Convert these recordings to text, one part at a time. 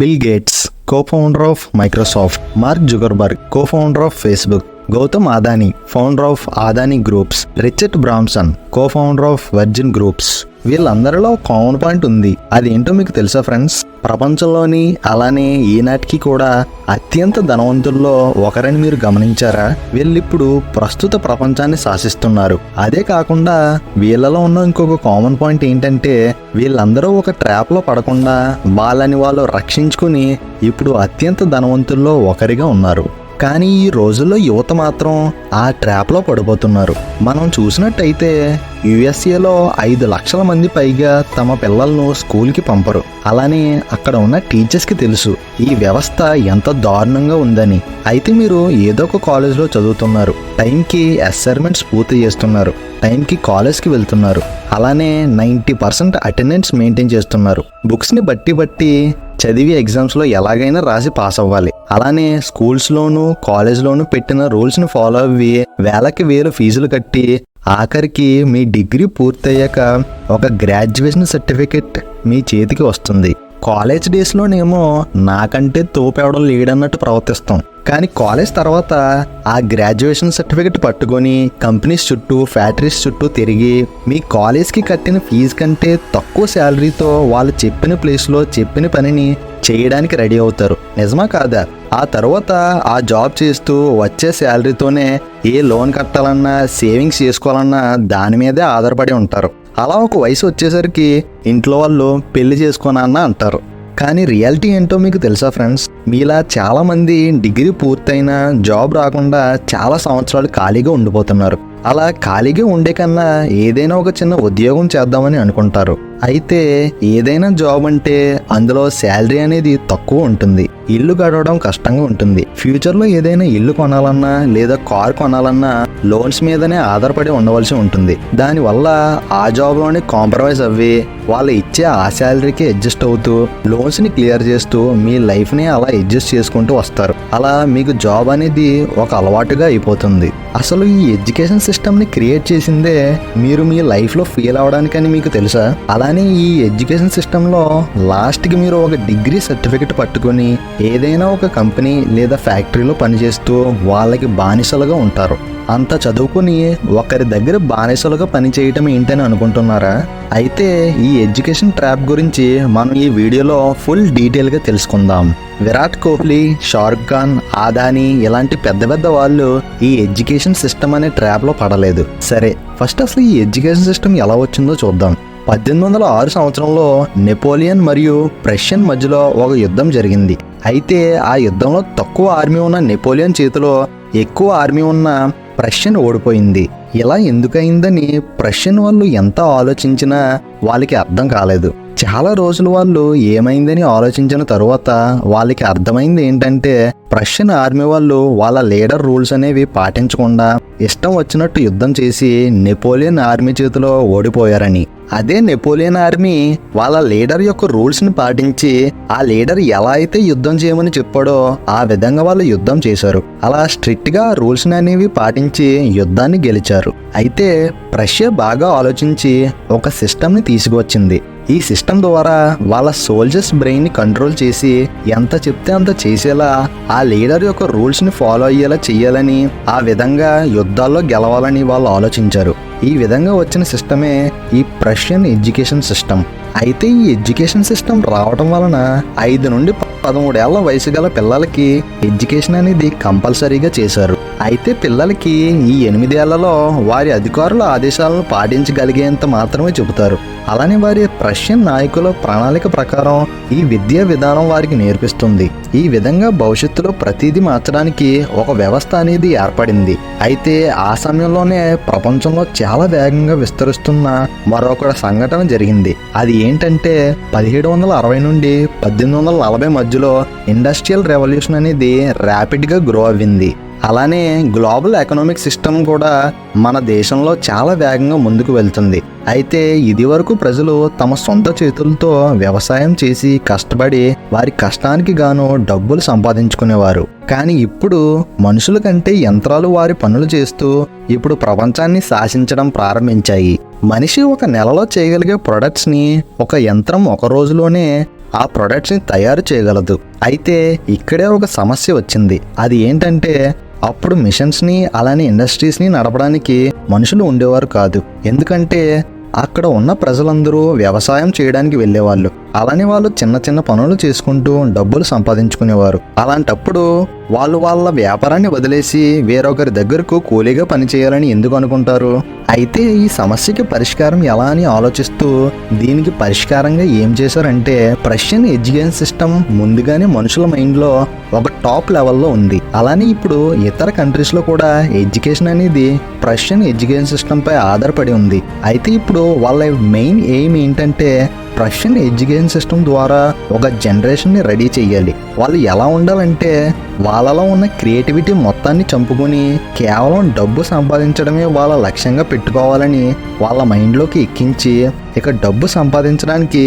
Bill Gates, co-founder of Microsoft, Mark Zuckerberg, co-founder of Facebook, Gautam Adani, founder of Adani Groups, Richard Branson, co-founder of Virgin Groups, వీళ్ళందరిలో common point ఉంది అదేంటో మీకు తెలుసా friends ప్రపంచంలోని అలానే ఈనాటికి కూడా అత్యంత ధనవంతుల్లో ఒకరని మీరు గమనించారా వీళ్ళిప్పుడు ప్రస్తుత ప్రపంచాన్ని శాసిస్తున్నారు అదే కాకుండా వీళ్ళలో ఉన్న ఇంకొక కామన్ పాయింట్ ఏంటంటే వీళ్ళందరూ ఒక ట్రాప్లో పడకుండా వాళ్ళని వాళ్ళు రక్షించుకుని ఇప్పుడు అత్యంత ధనవంతుల్లో ఒకరిగా ఉన్నారు కానీ ఈ రోజుల్లో యువత మాత్రం ఆ ట్రాప్లో పడిపోతున్నారు మనం చూసినట్టయితే యుఎస్ఏలో ఐదు లక్షల మంది పైగా తమ పిల్లలను స్కూల్కి పంపరు అలానే అక్కడ ఉన్న టీచర్స్కి తెలుసు ఈ వ్యవస్థ ఎంత దారుణంగా ఉందని అయితే మీరు ఏదో ఒక కాలేజ్లో చదువుతున్నారు టైంకి అసైన్మెంట్స్ పూర్తి చేస్తున్నారు టైంకి కాలేజ్కి వెళ్తున్నారు అలానే నైంటీ పర్సెంట్ అటెండెన్స్ మెయింటైన్ చేస్తున్నారు బుక్స్ని బట్టి బట్టి చదివి ఎగ్జామ్స్లో ఎలాగైనా రాసి పాస్ అవ్వాలి అలానే స్కూల్స్లోనూ కాలేజ్లోనూ పెట్టిన రూల్స్ని ఫాలో అవ్వి వేలకి వేలు ఫీజులు కట్టి ఆఖరికి మీ డిగ్రీ పూర్తయ్యాక ఒక గ్రాడ్యుయేషన్ సర్టిఫికెట్ మీ చేతికి వస్తుంది కాలేజ్ డేస్లోనేమో నాకంటే తోపేవడం లేడన్నట్టు ప్రవర్తిస్తాం కానీ కాలేజ్ తర్వాత ఆ గ్రాడ్యుయేషన్ సర్టిఫికెట్ పట్టుకొని కంపెనీస్ చుట్టూ ఫ్యాక్టరీస్ చుట్టూ తిరిగి మీ కాలేజ్కి కట్టిన ఫీజు కంటే తక్కువ శాలరీతో వాళ్ళు చెప్పిన ప్లేస్లో చెప్పిన పనిని చేయడానికి రెడీ అవుతారు నిజమా కాదా ఆ తర్వాత ఆ జాబ్ చేస్తూ వచ్చే శాలరీతోనే ఏ లోన్ కట్టాలన్నా సేవింగ్స్ చేసుకోవాలన్నా దాని మీదే ఆధారపడి ఉంటారు అలా ఒక వయసు వచ్చేసరికి ఇంట్లో వాళ్ళు పెళ్లి చేసుకోనన్నా అంటారు కానీ రియాలిటీ ఏంటో మీకు తెలుసా ఫ్రెండ్స్ మీలా చాలామంది డిగ్రీ పూర్తయిన జాబ్ రాకుండా చాలా సంవత్సరాలు ఖాళీగా ఉండిపోతున్నారు అలా ఖాళీగా ఉండే కన్నా ఏదైనా ఒక చిన్న ఉద్యోగం చేద్దామని అనుకుంటారు అయితే ఏదైనా జాబ్ అంటే అందులో శాలరీ అనేది తక్కువ ఉంటుంది ఇల్లు గడవడం కష్టంగా ఉంటుంది ఫ్యూచర్లో ఏదైనా ఇల్లు కొనాలన్నా లేదా కార్ కొనాలన్నా లోన్స్ మీదనే ఆధారపడి ఉండవలసి ఉంటుంది దానివల్ల ఆ జాబ్లోనే కాంప్రమైజ్ అవ్వి వాళ్ళు ఇచ్చే ఆ శాలరీకి అడ్జస్ట్ అవుతూ లోన్స్ని క్లియర్ చేస్తూ మీ లైఫ్ని అలా అడ్జస్ట్ చేసుకుంటూ వస్తారు అలా మీకు జాబ్ అనేది ఒక అలవాటుగా అయిపోతుంది అసలు ఈ ఎడ్యుకేషన్ సిస్టమ్ని క్రియేట్ చేసిందే మీరు మీ లైఫ్లో ఫెయిల్ అవడానికని మీకు తెలుసా అలానే ఈ ఎడ్యుకేషన్ సిస్టంలో లాస్ట్కి మీరు ఒక డిగ్రీ సర్టిఫికెట్ పట్టుకొని ఏదైనా ఒక కంపెనీ లేదా ఫ్యాక్టరీలో పనిచేస్తూ వాళ్ళకి బానిసలుగా ఉంటారు అంత చదువుకుని ఒకరి దగ్గర బానిసలుగా పనిచేయటం ఏంటని అనుకుంటున్నారా అయితే ఈ ఎడ్యుకేషన్ ట్రాప్ గురించి మనం ఈ వీడియోలో ఫుల్ డీటెయిల్గా తెలుసుకుందాం విరాట్ కోహ్లీ షారుఖ్ ఖాన్ ఆదాని ఇలాంటి పెద్ద పెద్ద వాళ్ళు ఈ ఎడ్యుకేషన్ సిస్టమ్ అనే ట్రాప్లో పడలేదు సరే ఫస్ట్ అసలు ఈ ఎడ్యుకేషన్ సిస్టమ్ ఎలా వచ్చిందో చూద్దాం పద్దెనిమిది వందల ఆరు సంవత్సరంలో నెపోలియన్ మరియు ప్రష్యన్ మధ్యలో ఒక యుద్ధం జరిగింది అయితే ఆ యుద్ధంలో తక్కువ ఆర్మీ ఉన్న నెపోలియన్ చేతిలో ఎక్కువ ఆర్మీ ఉన్న ప్రశ్న ఓడిపోయింది ఇలా ఎందుకయిందని ప్రశ్న వాళ్ళు ఎంత ఆలోచించినా వాళ్ళకి అర్థం కాలేదు చాలా రోజులు వాళ్ళు ఏమైందని ఆలోచించిన తరువాత వాళ్ళకి అర్థమైంది ఏంటంటే ప్రష్యన్ ఆర్మీ వాళ్ళు వాళ్ళ లీడర్ రూల్స్ అనేవి పాటించకుండా ఇష్టం వచ్చినట్టు యుద్ధం చేసి నెపోలియన్ ఆర్మీ చేతిలో ఓడిపోయారని అదే నెపోలియన్ ఆర్మీ వాళ్ళ లీడర్ యొక్క రూల్స్ని పాటించి ఆ లీడర్ ఎలా అయితే యుద్ధం చేయమని చెప్పాడో ఆ విధంగా వాళ్ళు యుద్ధం చేశారు అలా స్ట్రిక్ట్గా రూల్స్ని అనేవి పాటించి యుద్ధాన్ని గెలిచారు అయితే ప్రష్యా బాగా ఆలోచించి ఒక సిస్టమ్ని తీసుకువచ్చింది ఈ సిస్టమ్ ద్వారా వాళ్ళ సోల్జర్స్ బ్రెయిన్ని కంట్రోల్ చేసి ఎంత చెప్తే అంత చేసేలా ఆ లీడర్ యొక్క రూల్స్ని ఫాలో అయ్యేలా చేయాలని ఆ విధంగా యుద్ధాల్లో గెలవాలని వాళ్ళు ఆలోచించారు ఈ విధంగా వచ్చిన సిస్టమే ఈ ప్రష్యన్ ఎడ్యుకేషన్ సిస్టమ్ అయితే ఈ ఎడ్యుకేషన్ సిస్టమ్ రావటం వలన ఐదు నుండి పదమూడేళ్ల వయసు గల పిల్లలకి ఎడ్యుకేషన్ అనేది కంపల్సరీగా చేశారు అయితే పిల్లలకి ఈ ఎనిమిదేళ్లలో వారి అధికారుల ఆదేశాలను పాటించగలిగేంత మాత్రమే చెబుతారు అలానే వారి ప్రష్యన్ నాయకుల ప్రణాళిక ప్రకారం ఈ విద్యా విధానం వారికి నేర్పిస్తుంది ఈ విధంగా భవిష్యత్తులో ప్రతిదీ మార్చడానికి ఒక వ్యవస్థ అనేది ఏర్పడింది అయితే ఆ సమయంలోనే ప్రపంచంలో చాలా వేగంగా విస్తరిస్తున్న మరొక సంఘటన జరిగింది అది ఏంటంటే పదిహేడు వందల అరవై నుండి పద్దెనిమిది వందల నలభై మధ్యలో ఇండస్ట్రియల్ రెవల్యూషన్ అనేది ర్యాపిడ్గా గ్రో అవ్వింది అలానే గ్లోబల్ ఎకనామిక్ సిస్టమ్ కూడా మన దేశంలో చాలా వేగంగా ముందుకు వెళ్తుంది అయితే ఇది వరకు ప్రజలు తమ సొంత చేతులతో వ్యవసాయం చేసి కష్టపడి వారి కష్టానికి గాను డబ్బులు సంపాదించుకునేవారు కానీ ఇప్పుడు మనుషుల కంటే యంత్రాలు వారి పనులు చేస్తూ ఇప్పుడు ప్రపంచాన్ని శాసించడం ప్రారంభించాయి మనిషి ఒక నెలలో చేయగలిగే ప్రొడక్ట్స్ని ఒక యంత్రం ఒక రోజులోనే ఆ ప్రొడక్ట్స్ని తయారు చేయగలదు అయితే ఇక్కడే ఒక సమస్య వచ్చింది అది ఏంటంటే అప్పుడు మిషన్స్ని అలానే ఇండస్ట్రీస్ని నడపడానికి మనుషులు ఉండేవారు కాదు ఎందుకంటే అక్కడ ఉన్న ప్రజలందరూ వ్యవసాయం చేయడానికి వెళ్ళేవాళ్ళు అలానే వాళ్ళు చిన్న చిన్న పనులు చేసుకుంటూ డబ్బులు సంపాదించుకునేవారు అలాంటప్పుడు వాళ్ళు వాళ్ళ వ్యాపారాన్ని వదిలేసి వేరొకరి దగ్గరకు కూలీగా పనిచేయాలని ఎందుకు అనుకుంటారు అయితే ఈ సమస్యకి పరిష్కారం ఎలా అని ఆలోచిస్తూ దీనికి పరిష్కారంగా ఏం చేశారంటే ప్రష్యన్ ఎడ్యుకేషన్ సిస్టమ్ ముందుగానే మనుషుల మైండ్లో ఒక టాప్ లెవెల్లో ఉంది అలానే ఇప్పుడు ఇతర కంట్రీస్లో కూడా ఎడ్యుకేషన్ అనేది ప్రష్యన్ ఎడ్యుకేషన్ సిస్టమ్పై ఆధారపడి ఉంది అయితే ఇప్పుడు వాళ్ళ మెయిన్ ఎయిమ్ ఏంటంటే ప్రష్యన్ ఎడ్యుకేషన్ సిస్టమ్ ద్వారా ఒక జనరేషన్ని రెడీ చేయాలి వాళ్ళు ఎలా ఉండాలంటే వాళ్ళలో ఉన్న క్రియేటివిటీ మొత్తాన్ని చంపుకొని కేవలం డబ్బు సంపాదించడమే వాళ్ళ లక్ష్యంగా పెట్టుకోవాలని వాళ్ళ మైండ్లోకి ఎక్కించి ఇక డబ్బు సంపాదించడానికి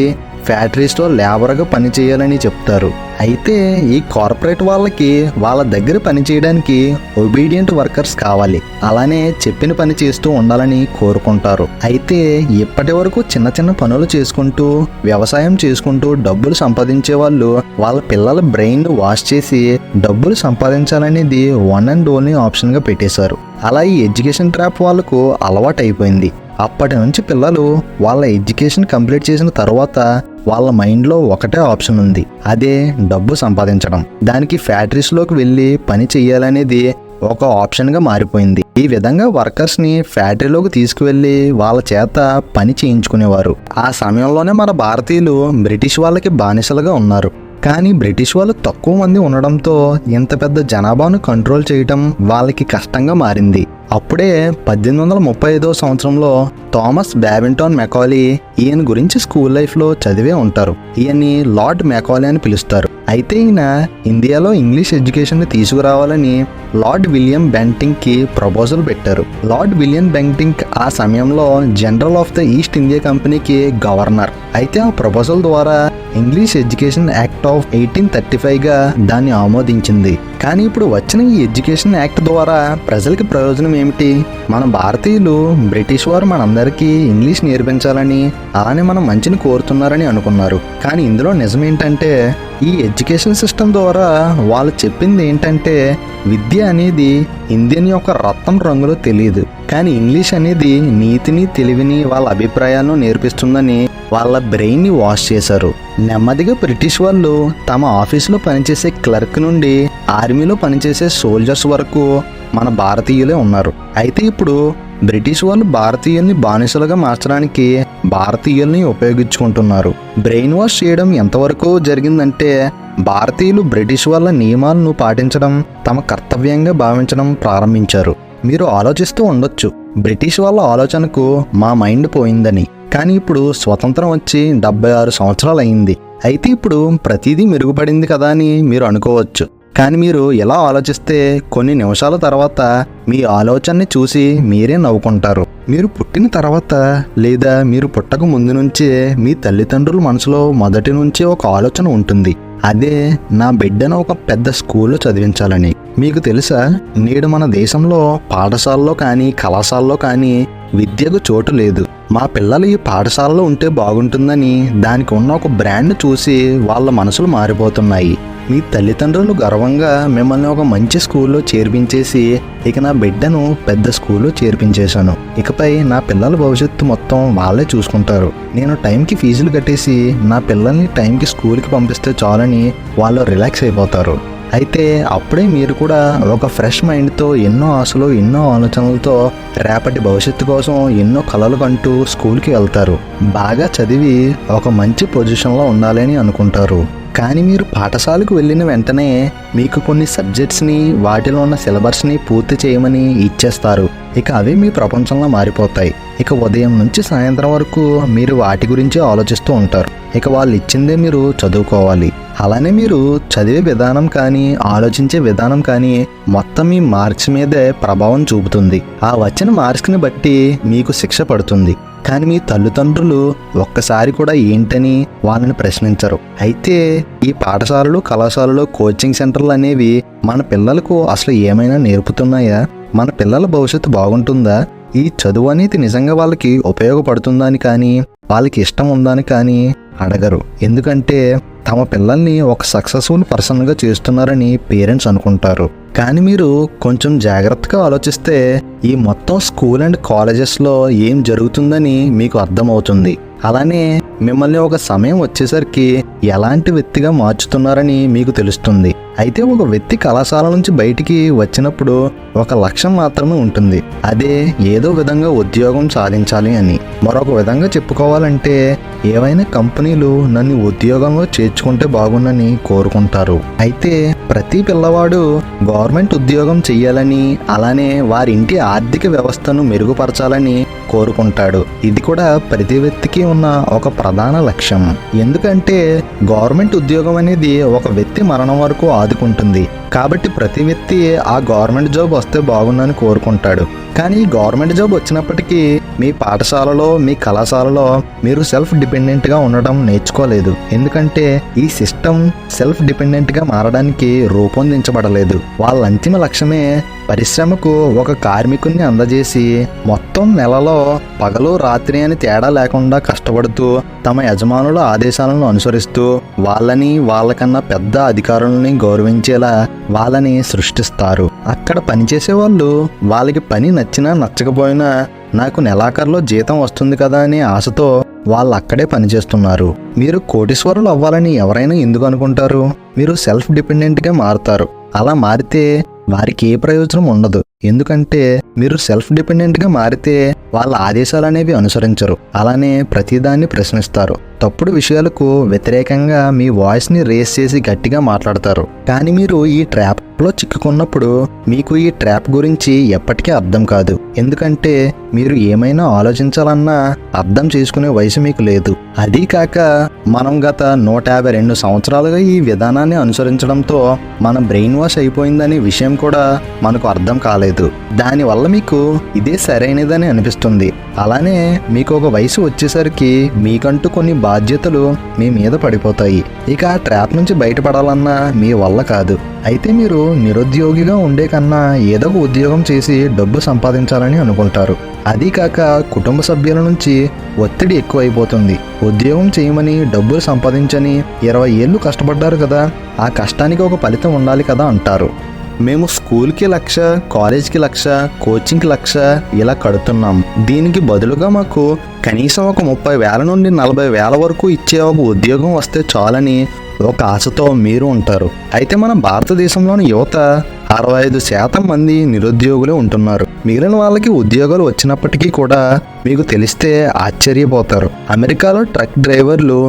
ఫ్యాక్టరీస్లో లేబర్గా పనిచేయాలని చెప్తారు అయితే ఈ కార్పొరేట్ వాళ్ళకి వాళ్ళ దగ్గర పనిచేయడానికి ఒబీడియంట్ వర్కర్స్ కావాలి అలానే చెప్పిన పని చేస్తూ ఉండాలని కోరుకుంటారు అయితే ఇప్పటి వరకు చిన్న చిన్న పనులు చేసుకుంటూ వ్యవసాయం చేసుకుంటూ డబ్బులు సంపాదించే వాళ్ళు వాళ్ళ పిల్లల బ్రెయిన్ వాష్ చేసి డబ్బులు సంపాదించాలనేది వన్ అండ్ ఓన్లీ ఆప్షన్గా పెట్టేశారు అలా ఈ ఎడ్యుకేషన్ ట్రాప్ వాళ్ళకు అలవాటైపోయింది అప్పటి నుంచి పిల్లలు వాళ్ళ ఎడ్యుకేషన్ కంప్లీట్ చేసిన తర్వాత వాళ్ళ మైండ్లో ఒకటే ఆప్షన్ ఉంది అదే డబ్బు సంపాదించడం దానికి ఫ్యాక్టరీస్లోకి వెళ్ళి పని చేయాలనేది ఒక ఆప్షన్గా మారిపోయింది ఈ విధంగా వర్కర్స్ని ఫ్యాక్టరీలోకి తీసుకువెళ్ళి వాళ్ళ చేత పని చేయించుకునేవారు ఆ సమయంలోనే మన భారతీయులు బ్రిటిష్ వాళ్ళకి బానిసలుగా ఉన్నారు కానీ బ్రిటిష్ వాళ్ళు తక్కువ మంది ఉండడంతో ఇంత పెద్ద జనాభాను కంట్రోల్ చేయటం వాళ్ళకి కష్టంగా మారింది అప్పుడే పద్దెనిమిది వందల ముప్పై ఐదో సంవత్సరంలో థామస్ బ్యాబింటాన్ మెకాలీ ఈయన గురించి స్కూల్ లైఫ్లో చదివే ఉంటారు ఈయన్ని లార్డ్ మెకాలీ అని పిలుస్తారు అయితే ఈయన ఇండియాలో ఇంగ్లీష్ ఎడ్యుకేషన్ తీసుకురావాలని లార్డ్ విలియం బెంటింగ్ కి ప్రపోజల్ పెట్టారు లార్డ్ విలియం బెంటింగ్ ఆ సమయంలో general of the East India కంపెనీకి గవర్నర్ అయితే ఆ ప్రపోజల్ ద్వారా English education act of eighteen thirty ఫైవ్గా దాన్ని ఆమోదించింది కానీ ఇప్పుడు వచ్చిన ఈ ఎడ్యుకేషన్ యాక్ట్ ద్వారా ప్రజలకి ప్రయోజనం ఏమిటి మన భారతీయులు బ్రిటిష్ వారు మనందరికీ ఇంగ్లీష్ నేర్పించాలని అలానే మనం మంచిని కోరుతున్నారని అనుకున్నారు కానీ ఇందులో నిజమేంటంటే ఈ ఎడ్యుకేషన్ సిస్టమ్ ద్వారా వాళ్ళు చెప్పింది ఏంటంటే విద్య అనేది ఇండియన్ యొక్క రక్తం రంగులో తెలియదు కానీ ఇంగ్లీష్ అనేది నీతిని తెలివిని వాళ్ళ అభిప్రాయాలను నేర్పిస్తుందని వాళ్ళ బ్రెయిన్ని వాష్ చేశారు నెమ్మదిగా బ్రిటిష్ వాళ్ళు తమ ఆఫీసులో పనిచేసే క్లర్క్ నుండి ఆర్మీలో పనిచేసే సోల్జర్స్ వరకు మన భారతీయులే ఉన్నారు అయితే ఇప్పుడు బ్రిటిష్ వాళ్ళు భారతీయుల్ని బానిసలుగా మార్చడానికి భారతీయుల్ని ఉపయోగించుకుంటున్నారు బ్రెయిన్ వాష్ చేయడం ఎంతవరకు జరిగిందంటే భారతీయులు బ్రిటిష్ వాళ్ళ నియమాలను పాటించడం తమ కర్తవ్యంగా భావించడం ప్రారంభించారు మీరు ఆలోచిస్తూ ఉండొచ్చు బ్రిటిష్ వాళ్ళ ఆలోచనకు మా మైండ్ పోయిందని కానీ ఇప్పుడు స్వతంత్రం వచ్చి డెబ్బై ఆరు సంవత్సరాలు అయింది అయితే ఇప్పుడు ప్రతిదీ మెరుగుపడింది కదా అని మీరు అనుకోవచ్చు కానీ మీరు ఇలా ఆలోచిస్తే కొన్ని నిమిషాల తర్వాత మీ ఆలోచనని చూసి మీరే నవ్వుకుంటారు మీరు పుట్టిన తర్వాత లేదా మీరు పుట్టక ముందు నుంచే మీ తల్లిదండ్రుల మనసులో మొదటి నుంచే ఒక ఆలోచన ఉంటుంది అదే నా బిడ్డను ఒక పెద్ద స్కూల్లో చదివించాలని మీకు తెలుసా నేడు మన దేశంలో పాఠశాలలో కానీ కళాశాలలో కానీ విద్యకు చోటు లేదు మా పిల్లలు ఈ పాఠశాలలో ఉంటే బాగుంటుందని దానికి ఉన్న ఒక బ్రాండ్ చూసి వాళ్ళ మనసులు మారిపోతున్నాయి మీ తల్లిదండ్రులు గర్వంగా మిమ్మల్ని ఒక మంచి స్కూల్లో చేర్పించేసి ఇక నా బిడ్డను పెద్ద స్కూల్లో చేర్పించేశాను ఇకపై నా పిల్లల భవిష్యత్తు మొత్తం వాళ్ళే చూసుకుంటారు నేను టైంకి ఫీజులు కట్టేసి నా పిల్లల్ని టైంకి స్కూల్కి పంపిస్తే చాలని వాళ్ళు రిలాక్స్ అయిపోతారు అయితే అప్పుడే మీరు కూడా ఒక ఫ్రెష్ మైండ్తో ఎన్నో ఆశలు ఎన్నో ఆలోచనలతో రేపటి భవిష్యత్తు కోసం ఎన్నో కలలు కంటూ స్కూల్కి వెళ్తారు బాగా చదివి ఒక మంచి పొజిషన్లో ఉండాలని అనుకుంటారు కానీ మీరు పాఠశాలకు వెళ్ళిన వెంటనే మీకు కొన్ని సబ్జెక్ట్స్ని వాటిలో ఉన్న సిలబస్ని పూర్తి చేయమని ఇచ్చేస్తారు ఇక అవి మీ ప్రపంచంలో మారిపోతాయి ఇక ఉదయం నుంచి సాయంత్రం వరకు మీరు వాటి గురించి ఆలోచిస్తూ ఉంటారు ఇక వాళ్ళు ఇచ్చిందే మీరు చదువుకోవాలి అలానే మీరు చదివే విధానం కానీ ఆలోచించే విధానం కానీ మొత్తం మీ మార్క్స్ మీదే ప్రభావం చూపుతుంది ఆ వచ్చిన మార్క్స్ని బట్టి మీకు శిక్ష పడుతుంది కానీ మీ తల్లిదండ్రులు ఒక్కసారి కూడా ఏంటని వాళ్ళని ప్రశ్నించరు అయితే ఈ పాఠశాలలు కళాశాలలు కోచింగ్ సెంటర్లు అనేవి మన పిల్లలకు అసలు ఏమైనా నేర్పుతున్నాయా మన పిల్లల భవిష్యత్తు బాగుంటుందా ఈ చదువు అనేది నిజంగా వాళ్ళకి ఉపయోగపడుతుందా అని కానీ వాళ్ళకి ఇష్టం ఉందా అని కానీ అడగరు ఎందుకంటే తమ పిల్లల్ని ఒక సక్సెస్ఫుల్ పర్సన్గా చేస్తున్నారని పేరెంట్స్ అనుకుంటారు కానీ మీరు కొంచెం జాగ్రత్తగా ఆలోచిస్తే ఈ మొత్తం స్కూల్ అండ్ కాలేజెస్లో ఏం జరుగుతుందని మీకు అర్థమవుతుంది అలానే మిమ్మల్ని ఒక సమయం వచ్చేసరికి ఎలాంటి వ్యక్తిగా మార్చుతున్నారని మీకు తెలుస్తుంది అయితే ఒక వ్యక్తి కళాశాల నుంచి బయటికి వచ్చినప్పుడు ఒక లక్ష్యం మాత్రమే ఉంటుంది అదే ఏదో విధంగా ఉద్యోగం సాధించాలి అని మరొక విధంగా చెప్పుకోవాలంటే ఏవైనా కంపెనీలు నన్ను ఉద్యోగంలో చేర్చుకుంటే బాగుందని కోరుకుంటారు అయితే ప్రతి పిల్లవాడు గవర్నమెంట్ ఉద్యోగం చేయాలని అలానే వారి ఇంటి ఆర్థిక వ్యవస్థను మెరుగుపరచాలని కోరుకుంటాడు ఇది కూడా ప్రతి వ్యక్తికి ఉన్న ఒక ప్రధాన లక్ష్యం ఎందుకంటే గవర్నమెంట్ ఉద్యోగం అనేది ఒక వ్యక్తి మరణం వరకు ఆదుకుంటుంది కాబట్టి ప్రతి వ్యక్తి ఆ గవర్నమెంట్ జాబ్ వస్తే బాగుందని కోరుకుంటాడు కానీ గవర్నమెంట్ జాబ్ వచ్చినప్పటికీ మీ పాఠశాలలో మీ కళాశాలలో మీరు సెల్ఫ్ డిపెండెంట్గా ఉండడం నేర్చుకోలేదు ఎందుకంటే ఈ సిస్టమ్ సెల్ఫ్ డిపెండెంట్గా మారడానికి రూపొందించబడలేదు వాళ్ళ అంతిమ లక్ష్యమే పరిశ్రమకు ఒక కార్మికుణ్ణి అందజేసి మొత్తం నెలలో పగలు రాత్రి అని తేడా లేకుండా కష్టపడుతూ తమ యజమానుల ఆదేశాలను అనుసరిస్తూ వాళ్ళని వాళ్ళకన్నా పెద్ద అధికారులని గౌరవించేలా వాళ్ళని సృష్టిస్తారు అక్కడ పనిచేసే వాళ్ళు వాళ్ళకి పని నచ్చినా నచ్చకపోయినా నాకు నెలాఖరులో జీతం వస్తుంది కదా అనే ఆశతో వాళ్ళు అక్కడే పనిచేస్తున్నారు మీరు కోటీశ్వరులు అవ్వాలని ఎవరైనా ఎందుకు అనుకుంటారు మీరు సెల్ఫ్ డిపెండెంట్గా మారుతారు అలా మారితే వారికి ఏ ప్రయోజనం ఉండదు ఎందుకంటే మీరు సెల్ఫ్ డిపెండెంట్గా మారితే వాళ్ళ ఆదేశాలు అనేవి అనుసరించరు అలానే ప్రతిదాన్ని ప్రశ్నిస్తారు తప్పుడు విషయాలకు వ్యతిరేకంగా మీ వాయిస్ని రేస్ చేసి గట్టిగా మాట్లాడతారు కానీ మీరు ఈ ట్రాప్లో చిక్కుకున్నప్పుడు మీకు ఈ ట్రాప్ గురించి ఎప్పటికీ అర్థం కాదు ఎందుకంటే మీరు ఏమైనా ఆలోచించాలన్నా అర్థం చేసుకునే వయసు మీకు లేదు అదీ కాక మనం గత నూట యాభై రెండు సంవత్సరాలుగా ఈ విధానాన్ని అనుసరించడంతో మన బ్రెయిన్ వాష్ అయిపోయిందనే విషయం కూడా మనకు అర్థం కాలేదు దానివల్ల మీకు ఇదే సరైనదని అనిపిస్తుంది అలానే మీకు ఒక వయసు వచ్చేసరికి మీకంటూ కొన్ని బాధ్యతలు మీ మీద పడిపోతాయి ఇక ఆ ట్రాప్ నుంచి బయటపడాలన్నా మీ వల్ల కాదు అయితే మీరు నిరుద్యోగిగా ఉండే కన్నా ఏదో ఒక ఉద్యోగం చేసి డబ్బు సంపాదించాలని అనుకుంటారు అది కాక కుటుంబ సభ్యుల నుంచి ఒత్తిడి ఎక్కువైపోతుంది ఉద్యోగం చేయమని డబ్బులు సంపాదించని ఇరవై ఏళ్ళు కష్టపడ్డారు కదా ఆ కష్టానికి ఒక ఫలితం ఉండాలి కదా అంటారు మేము స్కూల్కి లక్ష కాలేజ్కి లక్ష కోచింగ్కి లక్ష ఇలా కడుతున్నాం దీనికి బదులుగా మాకు కనీసం ఒక ముప్పై వేల నుండి నలభై వేల వరకు ఇచ్చే ఒక ఉద్యోగం వస్తే చాలని ఒక ఆశతో మీరు ఉంటారు అయితే మన భారతదేశంలోని యువత అరవై ఐదు శాతం మంది నిరుద్యోగులే ఉంటున్నారు మిగిలిన వాళ్ళకి ఉద్యోగాలు వచ్చినప్పటికీ కూడా మీకు తెలిస్తే ఆశ్చర్యపోతారు అమెరికాలో ట్రక్ డ్రైవర్లు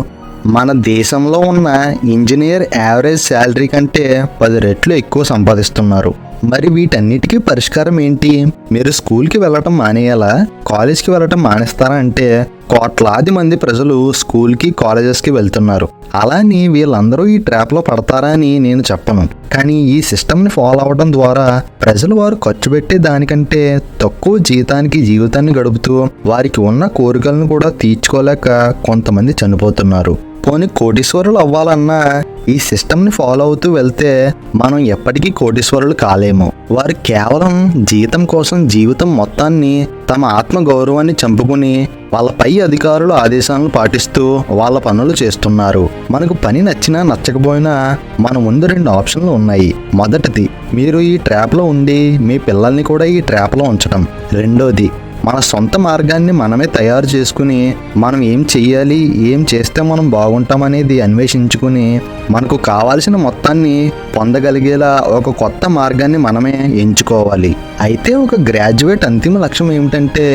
మన దేశంలో ఉన్న ఇంజనీర్ యావరేజ్ శాలరీ కంటే పది రెట్లు ఎక్కువ సంపాదిస్తున్నారు మరి వీటన్నిటికీ పరిష్కారం ఏంటి మీరు స్కూల్కి వెళ్ళటం మానేయాలా కాలేజ్కి వెళ్ళటం మానేస్తారా అంటే కోట్లాది మంది ప్రజలు స్కూల్కి కాలేజెస్కి వెళ్తున్నారు అలానే వీళ్ళందరూ ఈ ట్రాప్లో పడతారా అని నేను చెప్పను కానీ ఈ సిస్టమ్ని ఫాలో అవడం ద్వారా ప్రజలు వారు ఖర్చు పెట్టే దానికంటే తక్కువ జీతానికి జీవితాన్ని గడుపుతూ వారికి ఉన్న కోరికలను కూడా తీర్చుకోలేక కొంతమంది చనిపోతున్నారు పోనీ కోటీశ్వరులు అవ్వాలన్నా ఈ సిస్టమ్ని ఫాలో అవుతూ వెళ్తే మనం ఎప్పటికీ కోటీశ్వరులు కాలేము వారు కేవలం జీతం కోసం జీవితం మొత్తాన్ని తమ ఆత్మగౌరవాన్ని చంపుకుని వాళ్ళ పై అధికారుల ఆదేశాలను పాటిస్తూ వాళ్ళ పనులు చేస్తున్నారు మనకు పని నచ్చినా నచ్చకపోయినా మన ముందు రెండు ఆప్షన్లు ఉన్నాయి మొదటిది మీరు ఈ ట్రాప్లో ఉండి మీ పిల్లల్ని కూడా ఈ ట్రాప్లో ఉంచడం రెండోది మన సొంత మార్గాన్ని మనమే తయారు చేసుకుని మనం ఏం చెయ్యాలి ఏం చేస్తే మనం బాగుంటామనేది అన్వేషించుకుని మనకు కావాల్సిన మొత్తాన్ని పొందగలిగేలా ఒక కొత్త మార్గాన్ని మనమే ఎంచుకోవాలి అయితే ఒక గ్రాడ్యుయేట్ అంతిమ లక్ష్యం ఏమిటంటే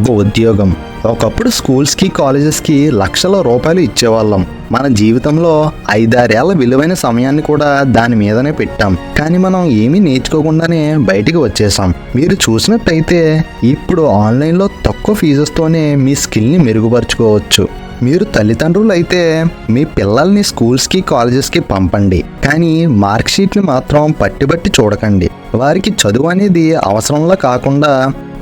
ఒక ఉద్యోగం ఒకప్పుడు స్కూల్స్కి కాలేజెస్కి లక్షల రూపాయలు ఇచ్చేవాళ్ళం మన జీవితంలో ఐదారేళ్ల విలువైన సమయాన్ని కూడా దాని మీదనే పెట్టాం కానీ మనం ఏమీ నేర్చుకోకుండానే బయటికి వచ్చేసాం మీరు చూసినట్టయితే ఇప్పుడు ఆన్లైన్లో తక్కువ ఫీజెస్తోనే మీ స్కిల్ని మెరుగుపరుచుకోవచ్చు మీరు తల్లిదండ్రులు అయితే మీ పిల్లల్ని స్కూల్స్కి కాలేజెస్కి పంపండి కానీ మార్క్షీట్లు మాత్రం పట్టిబట్టి చూడకండి వారికి చదువు అనేది అవసరంలా కాకుండా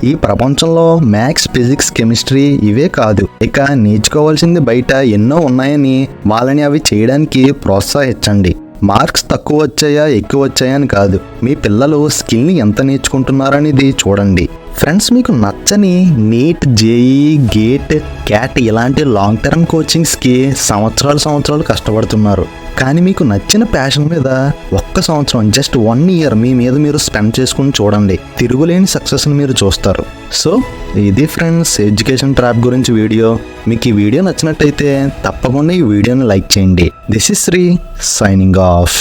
ఈ ప్రపంచంలో మ్యాథ్స్ ఫిజిక్స్ కెమిస్ట్రీ ఇవే కాదు ఇక నేర్చుకోవాల్సింది బయట ఎన్నో ఉన్నాయని వాళ్ళని అవి చేయడానికి ప్రోత్సహించండి మార్క్స్ తక్కువ వచ్చాయా ఎక్కువ వచ్చాయా అని కాదు మీ పిల్లలు స్కిల్ని ఎంత నేర్చుకుంటున్నారనేది చూడండి ఫ్రెండ్స్ మీకు నచ్చని నీట్ జేఈ గేట్ క్యాట్ ఇలాంటి లాంగ్ టర్మ్ కోచింగ్స్కి సంవత్సరాలు సంవత్సరాలు కష్టపడుతున్నారు కానీ మీకు నచ్చిన ప్యాషన్ మీద ఒక్క సంవత్సరం జస్ట్ వన్ ఇయర్ మీ మీద మీరు స్పెండ్ చేసుకుని చూడండి తిరుగులేని సక్సెస్ని మీరు చూస్తారు సో ఇది ఫ్రెండ్స్ ఎడ్యుకేషన్ ట్రాప్ గురించి వీడియో మీకు ఈ వీడియో నచ్చినట్టయితే తప్పకుండా ఈ వీడియోని లైక్ చేయండి this is Sri signing off